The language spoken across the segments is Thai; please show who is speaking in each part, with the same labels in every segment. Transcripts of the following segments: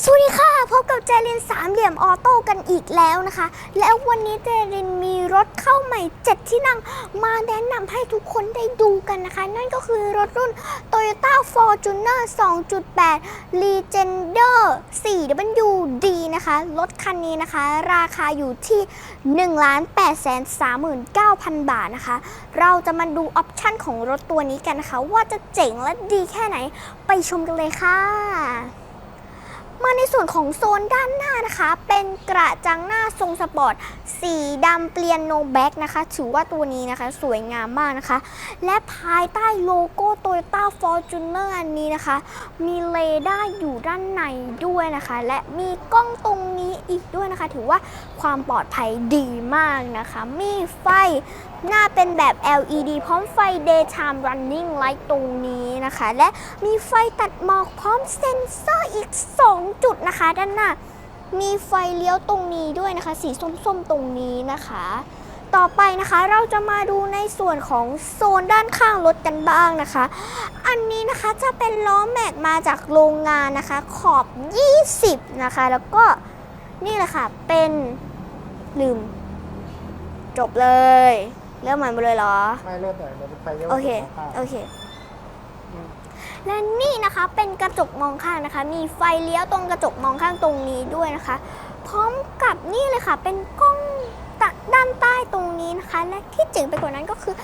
Speaker 1: สวัสดีค่ะ พบกับเจรินสามเหลี่ยมออโต้กันอีกแล้วนะคะ แล้ววันนี้เจรินมีรถเข้าใหม่7ที่นั่งมาแนะนำให้ทุกคนได้ดูกันนะคะ นั่นก็คือรถรุ่น Toyota Fortuner 2.8 Legender 4WD นะคะ รถคันนี้นะคะ ราคาอยู่ที่ 1 8 3 9 0 0 0 บาทนะคะ เราจะมาดูออปชั่นของรถตัวนี้กันนะคะ ว่าจะเจ๋งและดีแค่ไหนไปชมกันเลยค่ะ มาในส่วนของโซนด้านหน้านะคะ เป็นกระจังหน้าทรงสปอร์ต สีดำเปลี่ยนโนแบ็กนะคะ ถือว่าตัวนี้นะคะสวยงามมากนะคะ และภายใต้โลโก้ Toyota Fortuner อันนี้นะคะ มีเรดาอยู่ด้านในด้วยนะคะ และมีกล้องตรงนี้อีกด้วยนะคะ ถือว่าความปลอดภัยดีมากนะคะ มีไฟหน้าเป็นแบบ LED พร้อมไฟ daytime running light ตรงนี้นะคะ และมีไฟตัดหมอกพร้อมเซ็นเซอร์อีก 2จุดนะคะ ด้านหน้ามีไฟเลี้ยวตรงนี้ด้วยนะคะ สีส้มๆตรงนี้นะคะ ต่อไปนะคะเราจะมาดูในส่วนของโซนด้านข้างรถกันบ้างนะคะ อันนี้นะคะจะเป็นล้อแม็กมาจากโรงงานนะคะ ขอบ 20 นะคะ แล้วก็นี่แหละค่ะเป็นลืม จบเลย เริ่มใหม่หมดเลยเหรอ
Speaker 2: ไม่เลือดหน่อยมันเป็นไฟเลี้ยว
Speaker 1: โอเค
Speaker 2: สงข้าง
Speaker 1: โอเค
Speaker 2: อืม
Speaker 1: และนี่นะคะเป็นกระจกมองข้างนะคะ มีไฟเลี้ยวตรงกระจกมองข้างตรงนี้ด้วยนะคะ พร้อมกับนี่เลยค่ะ เป็นกล้องด้านใต้ตรงนี้นะคะ และที่เจ๋งไปกว่านั้นก็คือ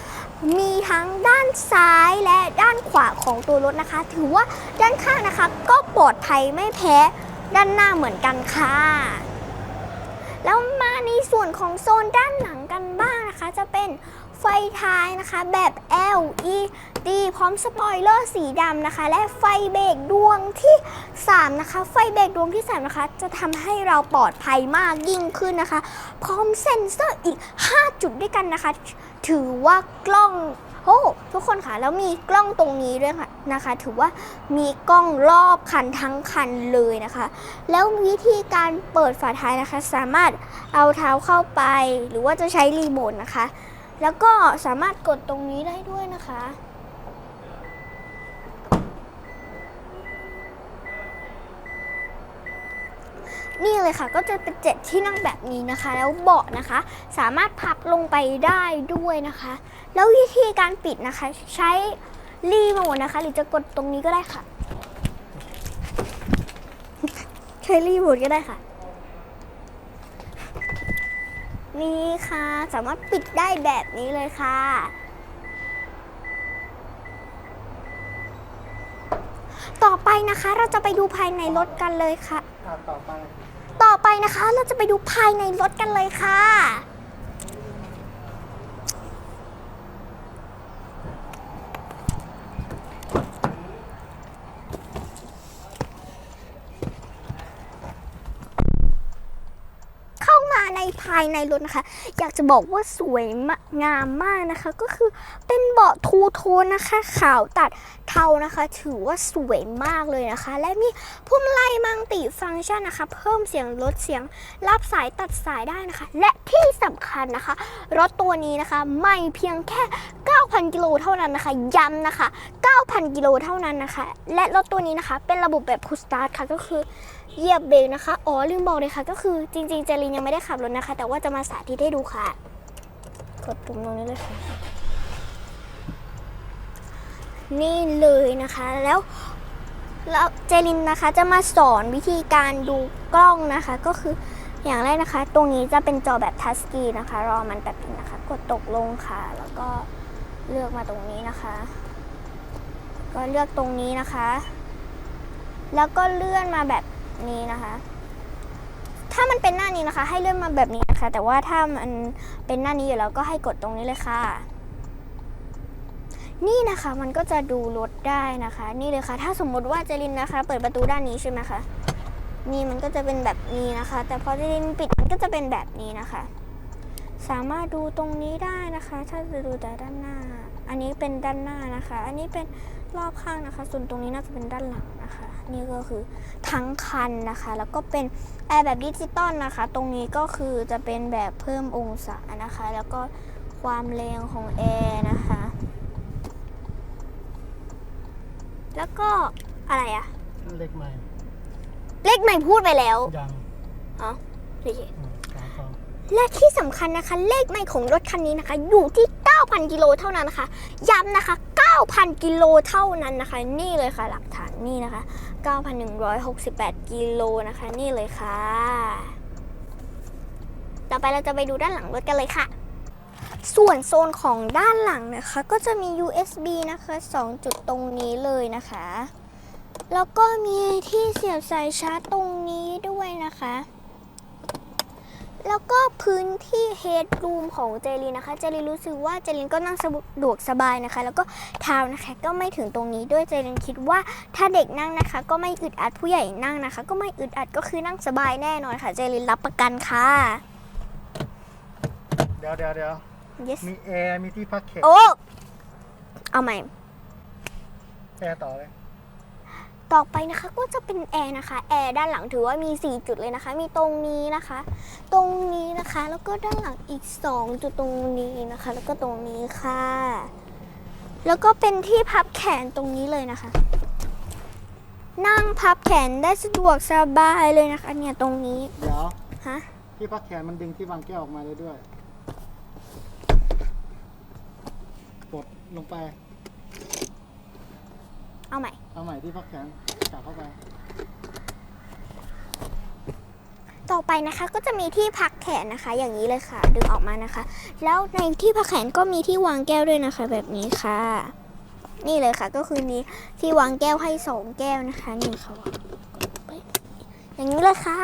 Speaker 1: มีทั้งด้านซ้ายและด้านขวาของตัวรถนะคะ ถือว่าด้านข้างนะคะ ก็ปลอดภัยไม่แพ้ด้านหน้าเหมือนกันค่ะ แล้วมาในส่วนของโซนด้านหลังกันบ้างนะคะ จะเป็น ไฟท้ายนะคะแบบ LED พร้อมสปอยเลอร์สีดำนะคะ และไฟเบรกดวงที่ 3 นะคะ ไฟเบรกดวงที่ 3 นะคะ จะทำให้เราปลอดภัยมากยิ่งขึ้นนะคะ พร้อมเซ็นเซอร์อีก 5 จุดด้วยกันนะคะ ถือว่ากล้องโอ้ทุกคนค่ะ แล้วมีกล้องตรงนี้ด้วยค่ะนะคะ ถือว่ามีกล้องรอบคันทั้งคันเลยนะคะ แล้ววิธีการเปิดฝาท้ายนะคะ สามารถเอาเท้าเข้าไป หรือว่าจะใช้รีโมทนะคะ แล้วก็สามารถกดตรงนี้ได้ด้วยนะคะ นี่เลยค่ะก็จะเป็นเจ็ดที่นั่งแบบนี้นะคะ แล้วเบาะนะคะ สามารถพับลงไปได้ด้วยนะคะ แล้ววิธีการปิดนะคะ ใช้รีโมทนะคะ หรือจะกดตรงนี้ก็ได้ค่ะ ใช้รีโมทก็ได้ค่ะ นี่ค่ะ สามารถปิดได้แบบนี้เลยค่ะ ต่อไปนะคะเราจะไปดูภายในรถกันเลยค่ะ
Speaker 2: อะต่อไป
Speaker 1: ต่อไปนะคะเราจะไปดูภายในรถกันเลยค่ะ เข้ามาใน ภายในรถนะคะ อยากจะบอกว่าสวยงามมากนะคะ ก็คือเป็น เบาะทูโทนนะคะ ขาวตัดเทานะคะ ถือว่าสวยมากเลยนะคะ และมีพวงมาลัยมังติฟังก์ชันนะคะ เพิ่มเสียงลดเสียงรับสายตัดสายได้นะคะ และที่สำคัญนะคะ รถตัวนี้นะคะ ไม่เพียงแค่ 9,000 กิโลเท่านั้นนะคะ ย้ำนะคะ 9,000 กิโลเท่านั้นนะคะ และรถตัวนี้นะคะ เป็นระบบแบบ push start ค่ะก็คือเหยียบเบรกนะคะ อ๋อลืมบอกเลยค่ะ ก็คือจริงๆเจรินยังไม่ได้ขับรถนะคะ แต่ว่าจะมาสาธิตให้ดูค่ะ กดปุ่มตรงนี้เลยค่ะ นี่เลยนะคะ แล้วแล้วเจลินนะคะจะมาสอนวิธีการดูกล้องนะคะ ก็คืออย่างแรกนะคะ ตรงนี้จะเป็นจอแบบทัชสกรีนนะคะ รอมันแป๊บนึงนะคะ กดตกลงค่ะ แล้วก็เลือกมาตรงนี้นะคะ ก็เลือกตรงนี้นะคะ แล้วก็เลื่อนมาแบบนี้นะคะ ถ้ามันเป็นหน้านี้นะคะ ให้เลื่อนมาแบบนี้นะคะ แต่ว่าถ้ามันเป็นหน้านี้อยู่แล้วก็ให้กดตรงนี้เลยค่ะ นี่นะคะมันก็จะดูรถได้นะคะ นี่เลยค่ะ ถ้าสมมติว่าเจรินนะคะ เปิดประตูด้านนี้ใช่ไหมคะนี่มันก็จะเป็นแบบนี้นะคะ แต่พอเจรินปิดมันก็จะเป็นแบบนี้นะคะ สามารถดูตรงนี้ได้นะคะ ถ้าจะดูแต่ด้านหน้า อันนี้เป็นด้านหน้านะคะ อันนี้เป็นรอบข้างนะคะ ส่วนตรงนี้น่าจะเป็นด้านหลังนะคะ นี่ก็คือทั้งคันนะคะ แล้วก็เป็นแอร์แบบดิจิตอลนะคะ ตรงนี้ก็คือจะเป็นแบบเพิ่มองศานะคะ แล้วก็ความแรงของแอร์นะคะ แล้วก็อะไรอะ
Speaker 2: เล็กใหม่
Speaker 1: เลขใหม่พูดไปแล้ว
Speaker 2: ยัง
Speaker 1: อ๋อโอเค
Speaker 2: อืมสามสอง
Speaker 1: และที่สำคัญนะคะ เลขใหม่ของรถคันนี้นะคะ อยู่ที่ 9,000 กิโลเท่านั้นนะคะ ย้ำนะคะ 9,000 กิโลเท่านั้นนะคะ นี่เลยค่ะ หลักฐานนี่นะคะ 9,168 กิโลนะคะ นี่เลยค่ะ ต่อไปเราจะไปดูด้านหลังรถกันเลยค่ะ ส่วนโซนของด้านหลังนะคะ ก็จะมี USB นะคะ 2 จุดตรงนี้เลยนะคะ แล้วก็มีที่เสียบสายชาร์จตรงนี้ด้วยนะคะ แล้วก็พื้นที่เฮดรูมของเจลีนะคะ เจลีรู้สึกว่าเจลินก็นั่งสะดวกสบายนะคะ แล้วก็เท้านะคะก็ไม่ถึงตรงนี้ด้วยเจลินคิดว่าถ้าเด็กนั่งนะคะ ก็ไม่อึดอัดผู้ใหญ่นั่งนะคะ ก็ไม่อึดอัดก็คือนั่งสบายแน่นอนค่ะ เจลินรับประกันค่ะ
Speaker 2: ดี๋ยวเดี๋ยวเดี๋ยว
Speaker 1: yes
Speaker 2: มีแอร์ มีที่พักเข็ม
Speaker 1: โอ้เอาใหม่
Speaker 2: แอร์ต่อเลย
Speaker 1: ต่อไปนะคะก็จะเป็นแอร์นะคะ แอร์ด้านหลังถือว่ามี 4 จุดเลยนะคะ มีตรงนี้นะคะ ตรงนี้นะคะ แล้วก็ด้านหลังอีก 2 จุดตรงนี้นะคะ แล้วก็ตรงนี้ค่ะ แล้วก็เป็นที่พับแขนตรงนี้เลยนะคะ นั่งพับแขนได้สะดวกสบายเลยนะคะ เนี่ยตรงนี้
Speaker 2: เดี๋ยว
Speaker 1: ฮะ
Speaker 2: ที่พักแขนมันดึงที่วางแก้วออกมาได้ด้วย กดลงไป
Speaker 1: เอาใหม่
Speaker 2: เอาใหม่ที่พักแขนจับเข้าไป
Speaker 1: ต่อไปนะคะก็จะมีที่พักแขนนะคะ อย่างนี้เลยค่ะ ดึงออกมานะคะ แล้วในที่พักแขนก็มีที่วางแก้วด้วยนะคะ แบบนี้ค่ะ นี่เลยค่ะก็คือมีที่วางแก้วให้สองแก้วนะคะนี่ค่ะอย่างนี้เลยค่ะ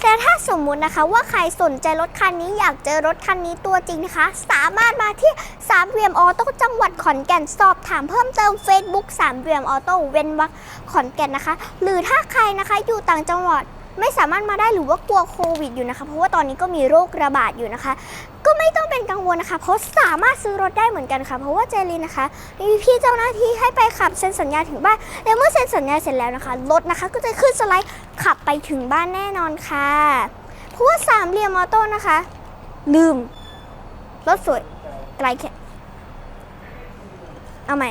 Speaker 1: แต่ถ้า สมมุตินะคะ ว่าใครสนใจรถคันนี้อยากเจอรถคันนี้ตัวจริงนะคะ สามารถมาที่สามเหลี่ยมออโต้จังหวัดขอนแก่นสอบถามเพิ่มเติม Facebook สามเหลี่ยมออโต้เว้นวรรคขอนแก่นนะคะ หรือถ้าใครนะคะอยู่ต่างจังหวัด ไม่สามารถมาได้หรือว่ากลัวโควิดอยู่นะคะ เพราะว่าตอนนี้ก็มีโรคระบาดอยู่นะคะ ก็ไม่ต้องเป็นกังวลนะคะ เพราะสามารถซื้อรถได้เหมือนกันค่ะ เพราะว่าเจลินนะคะมีพี่เจ้าหน้าที่ให้ไปขับเซ็นสัญญาถึงบ้าน และเมื่อเซ็นสัญญาเสร็จแล้วนะคะ รถนะคะก็จะขึ้นสไลด์ขับไปถึงบ้านแน่นอนค่ะ เพราะว่าสามเหลี่ยมออโต้นะคะ ลืม รถสวยไกลแค่เอาใหม่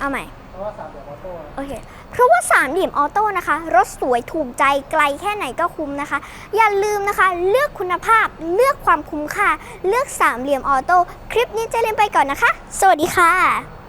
Speaker 1: เอาใหม่
Speaker 2: ราะว่าสามเหลี่ยมออโต้
Speaker 1: โอเค เพราะว่าสามเหลี่ยมออโต้นะคะ รถสวยถูกใจไกลแค่ไหนก็คุ้มนะคะ อย่าลืมนะคะ เลือกคุณภาพ เลือกความคุ้มค่า เลือกสามเหลี่ยมออโต้ คลิปนี้เจะเล่นไปก่อนนะคะ สวัสดีค่ะ